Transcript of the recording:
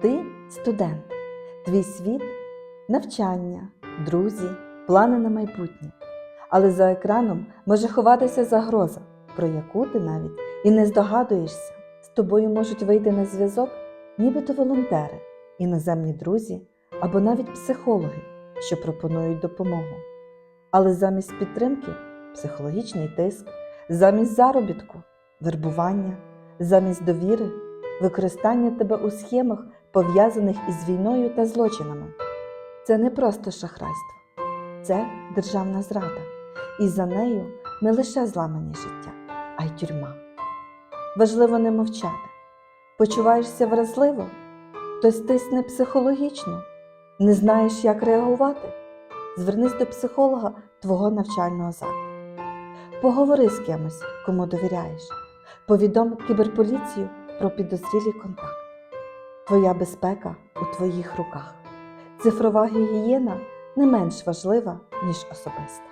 Ти студент, твій світ навчання, друзі, плани на майбутнє. Але за екраном може ховатися загроза, про яку ти навіть і не здогадуєшся. З тобою можуть вийти на зв'язок нібито волонтери, іноземні друзі або навіть психологи, що пропонують допомогу. Але замість підтримки психологічний тиск, замість заробітку вербування, замість довіри використання тебе у схемах, пов'язаних із війною та злочинами. Це не просто шахрайство, це державна зрада, і за нею не лише зламані життя, а й тюрма. Важливо не мовчати. Почуваєшся вразливо, хтось тисне психологічно, не знаєш, як реагувати. Звернись до психолога твого навчального закладу. Поговори з кимось, кому довіряєш. Повідом кіберполіцію про підозрілий контакт. Твоя безпека у твоїх руках. Цифрова гігієна не менш важлива, ніж особиста.